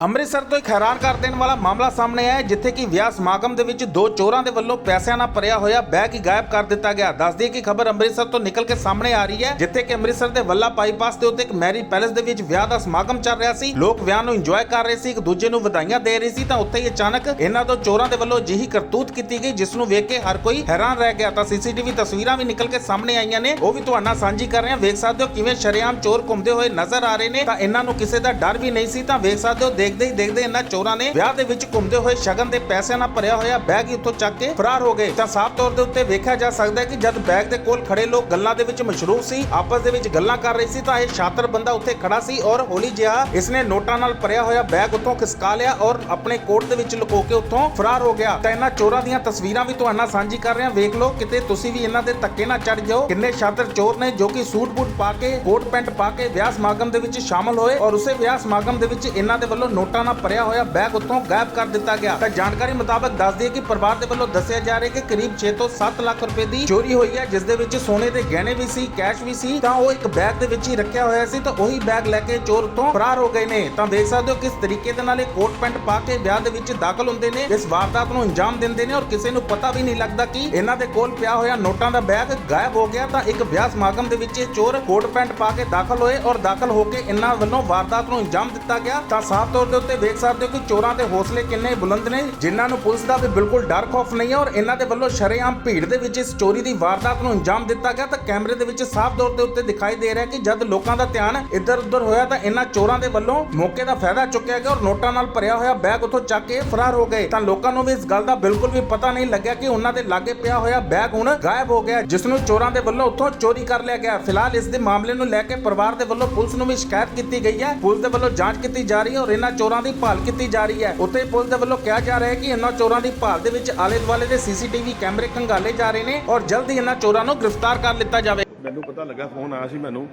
ਅੰਮ੍ਰਿਤਸਰ ਤੋਂ ਇੱਕ ਹੈਰਾਨ ਕਰ ਦੇਣ ਵਾਲਾ ਮਾਮਲਾ ਸਾਹਮਣੇ ਆਇਆ ਜਿੱਥੇ ਕਿ ਵਿਆਹ ਸਮਾਗਮ ਦੇ ਵਿੱਚ ਦੋ ਚੋਰਾਂ ਦੇ ਵੱਲੋਂ ਪੈਸਿਆਂ ਨਾਲ ਭਰਿਆ ਹੋਇਆ ਬੈਗ ਹੀ ਗਾਇਬ ਕਰ ਦਿੱਤਾ ਗਿਆ। ਦੱਸਦੀ ਕਿ ਖਬਰ ਅੰਮ੍ਰਿਤਸਰ ਤੋਂ ਨਿਕਲ ਕੇ ਸਾਹਮਣੇ ਆ ਰਹੀ ਹੈ, ਜਿੱਥੇ ਕਿ ਅੰਮ੍ਰਿਤਸਰ ਦੇ ਵੱਲਾ ਬਾਈਪਾਸ ਦੇ ਉੱਤੇ ਇੱਕ ਮੈਰਿਜ ਪੈਲੇਸ ਦੇ ਵਿੱਚ ਵਿਆਹ ਦਾ ਸਮਾਗਮ ਚੱਲ ਰਿਹਾ ਸੀ। ਲੋਕ ਵਿਆਹ ਨੂੰ ਇੰਜੋਏ ਕਰ ਰਹੇ ਸੀ, ਇੱਕ ਦੂਜੇ ਨੂੰ ਵਧਾਈਆਂ ਦੇ ਰਹੇ ਸੀ, ਤਾਂ ਉੱਥੇ ਹੀ ਅਚਾਨਕ ਇਹਨਾਂ ਦੋ ਚੋਰਾਂ ਦੇ ਵੱਲੋਂ ਅਜਿਹੀ ਕਰਤੂਤ ਕੀਤੀ ਗਈ, ਜਿਸ ਨੂੰ ਵੇਖ ਕੇ ਹਰ ਕੋਈ ਹੈਰਾਨ ਰਹਿ ਗਿਆ। ਤਾਂ ਸੀਸੀਟੀਵੀ ਤਸਵੀਰਾਂ ਵੀ ਨਿਕਲ ਕੇ ਸਾਹਮਣੇ ਆਈਆਂ ਨੇ। ਉਹ ਵੀ ਤੁਹਾਡੇ ਸਾਂਝੀ ਕਰ ਰਹੇ ਹਾਂ। ਵੇਖ ਸਕਦੇ ਹੋ ਕਿਵੇਂ ਸ਼ਰੇਆਮ ਚੋਰ ਘੁੰਮਦੇ ਹੋਏ ਨਜ਼ਰ ਆ ਰਹੇ ਨੇ, ਤਾਂ ਇਹਨਾਂ ਨੂੰ ਕਿਸੇ ਦਾ ਡਰ ਵੀ ਨਹੀਂ ਸੀ, ਤਾਂ ਵੇਖ ਸਕਦੇ ਹੋ ਦੇਖਦੇ ਹੀ ਦੇਖਦੇ ਇਹਨਾਂ ਚੋਰਾਂ ਨੇ ਵਿਆਹ ਦੇ ਵਿੱਚ ਘੁੰਮਦੇ ਹੋਏ ਸ਼ਗਨ ਦੇ ਪੈਸਿਆਂ ਨਾਲ ਭਰਿਆ ਹੋਇਆ ਬੈਗ ਹੀ ਉੱਥੋਂ ਚੱਕ ਕੇ ਫਰਾਰ ਹੋ ਗਏ। ਤਾਂ ਸਾਫ਼ ਤੌਰ ਦੇ ਉੱਤੇ ਵੇਖਿਆ ਜਾ ਸਕਦਾ ਹੈ ਕਿ ਜਦ ਬੈਗ ਦੇ ਕੋਲ ਖੜੇ ਲੋਕ ਗੱਲਾਂ ਦੇ ਵਿੱਚ ਮਸ਼ਰੂਫ ਸੀ, ਆਪਸ ਦੇ ਵਿੱਚ ਗੱਲਾਂ ਕਰ ਰਹੇ ਸੀ ਤਾਂ ਇਹ ਸ਼ਾਤਰ ਬੰਦਾ ਉੱਥੇ ਖੜਾ ਸੀ ਔਰ ਹੌਲੀ ਜਿਹਾ ਇਸਨੇ ਨੋਟਾਂ ਨਾਲ ਭਰਿਆ ਹੋਇਆ ਬੈਗ ਉੱਥੋਂ ਖਿਸਕਾ ਲਿਆ ਔਰ ਆਪਣੇ ਕੋਟ ਦੇ ਵਿੱਚ ਲੁਕੋ ਕੇ ਉੱਥੋਂ ਫਰਾਰ ਹੋ ਗਿਆ। ਤਾਂ ਇਹਨਾਂ ਚੋਰਾਂ ਦੀਆਂ ਤਸਵੀਰਾਂ ਵੀ ਤੁਹਾਡੇ ਨਾਲ ਸਾਂਝੀ ਕਰ ਰਹੇ। ਹਾਂ ਵੇਖ ਲਓ ਕਿਤੇ ਤੁਸੀਂ ਵੀ ਇਹਨਾਂ ਦੇ ਧੱਕੇ ਨਾ ਚੜ ਜਾਓ। ਕਿੰਨੇ ਸ਼ਾਤਰ ਚੋਰ ਨੇ ਜੋ ਕਿ ਸੂਟ ਬੂਟ ਪਾ ਕੇ ਕੋਟ ਪੈਂਟ ਪਾ ਕੇ ਵਿਆਹ ਸਮਾਗਮ ਦੇ ਵਿੱਚ ਸ਼ਾਮਲ ਹੋਏ ਔਰ ਉਸੇ ਵਿਆਹ ਸਮਾਗਮ ਦੇ ਵਿੱਚ ਇਹਨਾਂ ਦੇ ਵੱਲੋਂ ਨੋਟਾਂ ਨਾਲ ਭਰਿਆ ਹੋਇਆ ਬੈਗ ਉੱਥੋਂ ਗਾਇਬ ਕਰ ਦਿੱਤਾ ਗਿਆ। ਤਾਂ ਜਾਣਕਾਰੀ ਮੁਤਾਬਕ ਦੱਸਦੀ ਦਈਏ ਕਿ ਪਰਿਵਾਰ ਦੇ ਵੱਲੋਂ ਦੱਸਿਆ ਜਾ ਰਿਹਾ ਕਿ ਕਰੀਬ 6 ਤੋਂ 7 ਲੱਖ ਰੁਪਏ ਦੀ ਚੋਰੀ ਹੋਈ ਹੈ, ਜਿਸ ਦੇ ਵਿੱਚ ਸੋਨੇ ਦੇ ਗਹਿਣੇ ਵੀ ਸੀ, ਕੈਸ਼ ਵੀ ਸੀ, ਤਾਂ ਉਹ ਇੱਕ ਬੈਗ ਦੇ ਵਿੱਚ ਹੀ ਰੱਖਿਆ ਹੋਇਆ ਸੀ ਤਾਂ ਉਹੀ ਬੈਗ ਲੈ ਕੇ ਚੋਰ ਉੱਥੋਂ ਫਰਾਰ ਹੋ ਗਏ ਨੇ। ਤਾਂ ਦੇਖ ਸਕਦੇ ਹੋ ਕਿਸ ਤਰੀਕੇ ਦੇ ਨਾਲ ਇਹ ਕੋਟ ਪੈਂਟ ਪਾ ਕੇ ਵਿਆਹ ਦੇ ਵਿੱਚ ਦਾਖਲ ਹੁੰਦੇ ਨੇ, ਇਸ ਵਾਰਦਾਤ ਨੂੰ ਅੰਜਾਮ ਦਿੰਦੇ ਨੇ ਔਰ ਕਿਸੇ ਨੂੰ ਪਤਾ ਵੀ ਨਹੀਂ ਲੱਗਦਾ ਕਿ ਇਹਨਾਂ ਦੇ ਕੋਲ ਪਿਆ ਹੋਇਆ ਨੋਟਾਂ ਦਾ ਬੈਗ ਗਾਇਬ ਹੋ ਗਿਆ ਤਾਂ ਇੱਕ ਵਿਆਹ ਸਮਾਗਮ ਦੇ ਵਿੱਚ ਇਹ ਚੋਰ ਕੋਟ ਪੈਂਟ ਪਾ ਕੇ ਦਾਖਲ ਹੋਏ ਔਰ ਦਾਖਲ ਹੋ ਕੇ ਇਹਨਾਂ ਵੱਲੋਂ ਵਾਰਦਾਤ ਨੂੰ ਅੰਜਾਮ ਦਿੱਤਾ ਗਿਆ। ਤਾਂ ਸਾਫ਼ ਤੌਰ ਦੇ ਉੱਤੇ ਵੇਖ ਸਕਦੇ ਹੋ ਕਿ ਚੋਰਾਂ ਦੇ ਹੌਸਲੇ ਕਿੰਨੇ ਬੁਲੰਦ ਨੇ, ਜਿਨ੍ਹਾਂ ਨੂੰ ਪੁਲਿਸ ਦਾ ਵੀ ਬਿਲਕੁਲ ਡਰ ਖੌਫ ਨਹੀਂ ਹੈ ਔਰ ਇਹਨਾਂ ਦੇ ਵੱਲੋਂ ਸ਼ਰੇਆਮ ਭੀੜ ਦੇ ਵਿੱਚ ਇਸ ਚੋਰੀ ਦੀ ਵਾਰਦਾਤ ਨੂੰ ਅੰਜਾਮ ਦਿੱਤਾ ਗਿਆ। ਤਾਂ ਕੈਮਰੇ ਦੇ ਵਿੱਚ ਸਾਫ਼ ਤੌਰ ਦੇ ਉੱਤੇ ਦਿਖਾਈ ਦੇ ਰਿਹਾ ਕਿ ਜਦ ਲੋਕਾਂ ਦਾ ਧਿਆਨ ਇੱਧਰ ਉੱਧਰ ਹੋਇਆ ਤਾਂ ਇਹਨਾਂ ਚੋਰਾਂ ਦੇ ਵੱਲੋਂ ਮੌਕੇ ਦਾ ਫਾਇਦਾ ਚੁੱਕਿਆ ਗਿਆ ਔਰ ਨੋਟਾਂ ਨਾਲ ਭਰਿਆ ਹੋਇਆ ਬੈਗ ਉੱਥੋਂ ਚੱਕ ਕੇ ਫਰਾਰ ਹੋ ਗਏ। ਤਾਂ ਲੋਕਾਂ ਨੂੰ ਵੀ ਇਸ ਗੱਲ ਦਾ ਬਿਲਕੁਲ ਵੀ ਪਤਾ ਨਹੀਂ ਲੱਗਿਆ ਕਿ ਉਹਨਾਂ ਦੇ ਲਾਗੇ ਪਿਆ ਹੋਇਆ ਬੈਗ ਹੁਣ ਗਾਇਬ ਹੋ ਗਿਆ, ਜਿਸ ਨੂੰ ਚੋਰਾਂ ਦੇ ਵੱਲੋਂ ਉੱਥੋਂ ਚੋਰੀ ਕਰ ਲਿਆ ਗਿਆ। ਫਿਲਹਾਲ ਇਸ ਦੇ ਮਾਮਲੇ ਨੂੰ ਲੈ ਕੇ ਪਰਿਵਾਰ ਦੇ ਵੱਲੋਂ ਪੁਲਿਸ ਨੂੰ ਵੀ ਸ਼ਿਕਾਇਤ ਕੀਤੀ ਗਈ ਹੈ। ਪੁਲਿਸ ਦੇ ਵੱਲੋਂ ਜਾਂਚ ਕੀਤੀ ਜਾ ਰਹੀ ਹੈ ਔਰ ਇਹਨਾਂ ਚੋਰਾਂ ਦੀ ਭਾਲ ਕੀਤੀ ਜਾ ਰਹੀ ਹੈ। ਉੱਥੇ ਪੁਲਿਸ ਦੇ ਵੱਲੋਂ ਕਿਹਾ ਜਾ ਰਿਹਾ ਹੈ ਕਿ ਇਹਨਾਂ ਚੋਰਾਂ ਦੀ ਭਾਲ ਦੇ ਵਿੱਚ ਆਲੇ ਦੁਆਲੇ ਦੇ ਸੀਸੀਟੀਵੀ ਕੈਮਰੇ ਖੰਗਾਲੇ ਜਾ ਰਹੇ ਨੇ ਔਰ ਜਲਦ ਇਹਨਾਂ ਚੋਰਾਂ ਨੂੰ ਗ੍ਰਿਫਤਾਰ ਕਰ ਲਿੱਤਾ ਜਾਵੇ। ਮੈਨੂੰ ਪਤਾ ਲੱਗਾ ਫੋਨ ਆਇਆ ਸੀ ਮੈਨੂੰ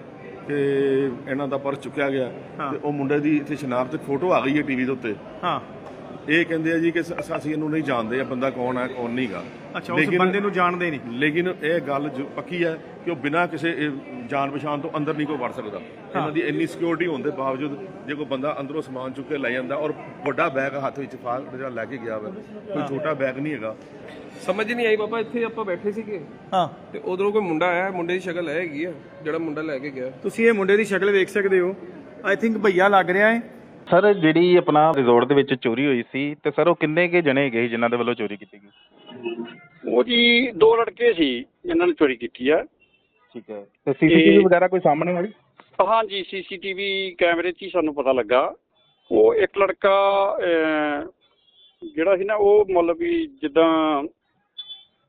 ਕਿ ਇਹਨਾਂ ਦਾ ਪਰਸ ਚੁੱਕਿਆ ਗਿਆ ਤੇ ਉਹ ਮੁੰਡੇ ਦੀ ਇੱਥੇ ਸ਼ਨਾਖਤ ਫੋਟੋ ਆ ਗਈ ਹੈ ਟੀਵੀ ਦੇ ਉੱਤੇ। ਹਾਂ। ਇਹ ਕਹਿੰਦੇ ਆ ਜੀ ਕਿ ਸ- ਅਸੀਂ ਇਹਨੂੰ ਨਹੀਂ ਜਾਣਦੇ ਆ ਬੰਦਾ ਕੌਣ ਹੈ ਕੌਣ ਨਹੀਂਗਾ ਅੱਛਾ ਉਸ ਬੰਦੇ ਨੂੰ ਜਾਣਦੇ ਨਹੀਂ। ਲੇਕਿਨ ਇਹ ਗੱਲ ਜੋ ਪੱਕੀ ਹੈ ਕਿ ਉਹ ਬਿਨਾਂ ਕਿਸੇ ਇਹ ਜਾਣ ਪਛਾਣ ਤੋਂ ਅੰਦਰ ਨਹੀਂ ਕੋਈ ਵੜ ਸਕਦਾ। ਇਹਨਾਂ ਦੀ ਇੰਨੀ ਸਿਕਿਉਰਿਟੀ ਹੋਣ ਦੇ ਬਾਵਜੂਦ ਜੇ ਕੋਈ ਬੰਦਾ ਅੰਦਰੋਂ ਸਮਾਨ ਚੁੱਕ ਕੇ ਲੈ ਜਾਂਦਾ ਔਰ ਵੱਡਾ ਬੈਗ ਹੱਥ ਵਿੱਚ ਫਾੜ ਜਿਹੜਾ ਲੈ ਕੇ ਗਿਆ ਵਾ ਕੋਈ ਛੋਟਾ ਬੈਗ ਨਹੀਂ ਹੈਗਾ। ਸਮਝ ਨਹੀਂ ਆਈ ਪਾਪਾ ਇੱਥੇ ਆਪਾਂ ਬੈਠੇ ਸੀਗੇ। ਹਾਂ। ਤੇ ਉਧਰੋਂ ਕੋਈ ਮੁੰਡਾ ਆਇਆ ਮੁੰਡੇ ਦੀ ਸ਼ਕਲ ਹੈ ਹੈਗੀ ਆ ਜਿਹੜਾ ਮੁੰਡਾ ਲੈ ਕੇ ਗਿਆ। ਤੁਸੀਂ ਇਹ ਮੁੰਡੇ ਦੀ ਸ਼ਕਲ ਵੇਖ ਸਕਦੇ ਹੋ। ਆਈ ਥਿੰਕ ਭਈਆ ਲੱਗ ਰਿਹਾ ਹੈ। ਸਰ ਜਿਹੜੀ ਆਪਣਾ ਰਿਜ਼ੋਰਟ ਦੇ ਵਿੱਚ ਚੋਰੀ ਹੋਈ ਸੀ ਤੇ ਸਰ ਉਹ ਕਿੰਨੇ ਕੇ ਜਣੇ ਗਏ ਜਿਨ੍ਹਾਂ ਦੇ ਵੱਲੋਂ ਚੋਰੀ ਕੀਤੀ ਗਈ? ਉਹ ਜੀ ਦੋ ਲੜਕੇ ਸੀ ਜਿਨ੍ਹਾਂ ਨੇ ਚੋਰੀ ਕੀਤੀ ਆ। ਠੀਕ ਹੈ। ਤੇ ਸੀਸੀਟੀਵੀ ਵਗੈਰਾ ਕੋਈ ਸਾਹਮਣੇ ਆਈ? ਹਾਂਜੀ ਸੀਸੀਟੀਵੀ ਕੈਮਰੇ 'ਚ ਹੀ ਸਾਨੂੰ ਪਤਾ ਲੱਗਾ। ਉਹ ਇੱਕ ਲੜਕਾ ਅਹ, ਜਿਹੜਾ ਸੀ ਨਾ ਉਹ ਮਤਲਬ ਵੀ ਜਿੱਦਾਂ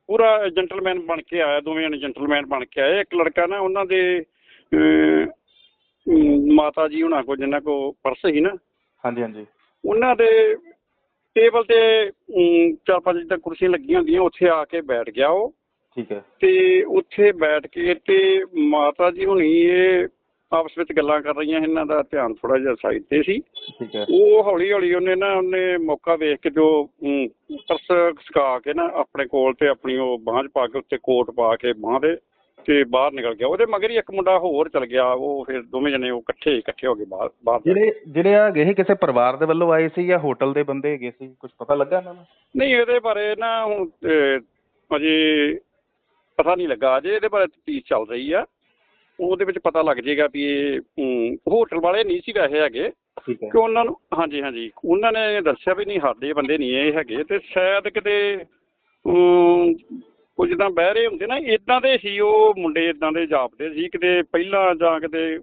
ਪੂਰਾ ਜੈਂਟਲਮੈਨ ਬਣ ਕੇ ਆਇਆ ਦੋਵੇਂ ਜਣੇ ਜੈਂਟਲਮੈਨ ਬਣ ਕੇ ਆਏ। ਇੱਕ ਲੜਕਾ ਨਾ ਉਹਨਾਂ ਦੇ ਅਹ, ਅਮ, ਮਾਤਾ ਜੀ ਉਹਨਾਂ ਕੋਲ ਜਿਨ੍ਹਾਂ ਕੋ ਪਰਸ ਸੀ ਨਾ ਹਾਂਜੀ ਹਾਂਜੀ। ਉਹਨਾਂ ਦੇ ਟੇਬਲ ਤੇ ਅਮ, ਚਾਰ ਪੰਜ ਜਿੱਦਾਂ ਕੁਰਸੀਆਂ ਲੱਗੀਆਂ ਹੁੰਦੀਆਂ ਉੱਥੇ ਆ ਕੇ ਬੈਠ ਗਿਆ ਉਹ। ਠੀਕ ਹੈ। ਤੇ ਉੱਥੇ ਬੈਠ ਕੇ ਤੇ ਮਾਤਾ ਜੀ ਹੁਣੀ ਇਹ ਆਪਸ ਵਿੱਚ ਗੱਲਾਂ ਕਰ ਰਹੀਆਂ ਇਹਨਾਂ ਦਾ ਧਿਆਨ ਥੋੜਾ ਜਿਹਾ ਸਾਈਡ ਤੇ ਸੀ। ਠੀਕ ਹੈ। ਉਹ ਹੌਲੀ ਹੌਲੀ ਉਹਨੇ ਨਾ ਉਹਨੇ ਮੌਕਾ ਵੇਖ ਕੇ ਜੋ ਅਮ, ਪਰਸ ਸਕਾ ਕੇ ਨਾ ਆਪਣੇ ਕੋਲ ਤੇ ਆਪਣੀ ਉਹ ਬਾਂਹ 'ਚ ਪਾ ਕੇ ਉੱਤੇ ਕੋਟ ਪਾ ਕੇ ਬਾਂਹ ਦੇ ਤੇ ਬਾਹਰ ਨਿਕਲ ਗਿਆ। ਉਹਦੇ ਮਗਰ ਹੀ ਇੱਕ ਮੁੰਡਾ ਹੋਰ ਚਲ ਗਿਆ ਉਹ ਫਿਰ ਦੋਵੇਂ ਜਣੇ ਉਹ ਇਕੱਠੇ ਇਕੱਠੇ ਹੋ ਗਏ ਬਾਹਰ ਬਾਹਰ ਜਿਹੜੇ ਜਿਹੜੇ ਆ ਗਏ ਕਿਸੇ ਪਰਿਵਾਰ ਦੇ ਵੱਲੋਂ ਆਏ ਸੀ ਜਾਂ ਹੋਟਲ ਦੇ ਬੰਦੇ ਹੈਗੇ ਸੀ? ਕੁਝ ਪਤਾ ਲੱਗਾ ਇਹਨਾਂ ਨੂੰ? ਨਹੀਂ ਇਹਦੇ ਬਾਰੇ ਨਾ ਹੁਣ ਅਜੇ ਪਤਾ ਨਹੀਂ ਲੱਗਾ। ਅਜੇ ਇਹਦੇ ਬਾਰੇ ਤਫਤੀਸ਼ ਚੱਲ ਰਹੀ ਆ। ਉਹਦੇ ਵਿੱਚ ਪਤਾ ਲੱਗ ਜਾਏਗਾ ਵੀ ਇਹ ਹੋਟਲ ਵਾਲੇ ਨਹੀਂ ਸੀ ਵੈਸੇ ਹੈਗੇ। ਕਿ ਉਹਨਾਂ ਨੂੰ ਹਾਂਜੀ ਹਾਂਜੀ। ਉਹਨਾਂ ਨੇ ਦੱਸਿਆ ਵੀ ਨਹੀਂ ਸਾਡੇ ਬੰਦੇ ਨਹੀਂ ਇਹ ਹੈਗੇ। ਤੇ ਸ਼ਾਇਦ ਕਿਤੇ ਕੁਝ ਤਾਂ ਬਹਿਰੇ ਹੁੰਦੇ ਨਾ ਇਦਾਂ ਦੇ ਸੀ ਉਹ ਮੁੰਡੇ ਇਦਾਂ ਦੇ ਜਾਪਦੇ ਸੀ ਕਿਤੇ ਪਹਿਲਾਂ ਜਾਂ ਕਿਤੇ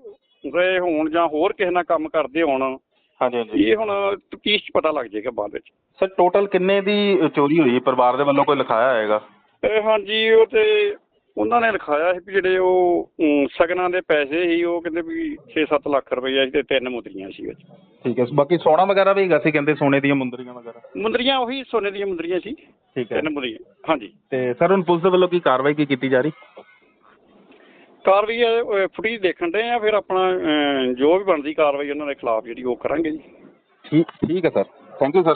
ਰਹੇ ਹੋਣ ਜਾਂ ਹੋਰ ਕਿਸੇ ਨਾਲ ਕੰਮ ਕਰਦੇ ਹੋਣ। ਹਾਂਜੀ ਹਾਂਜੀ। ਇਹ ਹੁਣ ਤਫਤੀਸ਼ 'ਚ ਪਤਾ ਲੱਗ ਜਾਏਗਾ ਬਾਅਦ ਵਿੱਚ। ਸਰ ਟੋਟਲ ਕਿੰਨੇ ਦੀ ਚੋਰੀ ਹੋਈ? ਪਰਿਵਾਰ ਦੇ ਵੱਲੋਂ ਕੋਈ ਲਿਖਾਇਆ ਹੋਏਗਾ? ਇਹ ਹਾਂਜੀ ਉਹ ਤੇ ਉਹਨਾਂ ਨੇ ਲਿਖਾਇਆ ਸੀ ਵੀ ਜਿਹੜੇ ਉਹ ਸਗਨਾਂ ਦੇ ਪੈਸੇ ਸੀ ਉਹ ਕਹਿੰਦੇ ਵੀ 6-7 ਲੱਖ ਰੁਪਈਆ ਸੀ ਤੇ ਤਿੰਨ ਮੁੰਦਰੀਆਂ ਸੀ ਵਿੱਚ। ਠੀਕ ਹੈ ਬਾਕੀ ਸੋਨਾ ਵਗੈਰਾ ਵੀ ਹੈਗਾ ਸੀ ਕਹਿੰਦੇ ਸੋਨੇ ਦੀਆਂ ਮੁੰਦਰੀਆਂ ਵਗੈਰਾ। ਮੁੰਦਰੀਆਂ ਉਹੀ ਸੋਨੇ ਦੀਆਂ ਮੁੰਦਰੀਆਂ ਸੀ। ਠੀਕ ਹੈ। ਤਿੰਨ ਮੁੰਦਰੀਆਂ ਹਾਂਜੀ। ਤੇ ਸਰ ਹੁਣ ਪੁਲਿਸ ਦੇ ਵੱਲੋਂ ਕੀ ਕਾਰਵਾਈ ਕੀ ਕੀਤੀ ਜਾ ਰਹੀ? ਕਾਰਵਾਈ ਫੁਟੇਜ ਦੇਖਣ ਦੇ ਆ ਫਿਰ ਆਪਣਾ ਜੋ ਵੀ ਬਣਦੀ ਕਾਰਵਾਈ ਉਹਨਾਂ ਦੇ ਖਿਲਾਫ ਜਿਹੜੀ ਉਹ ਕਰਾਂਗੇ ਜੀ। ਠੀਕ ਠੀਕ ਹੈ ਸਰ। Thank you sir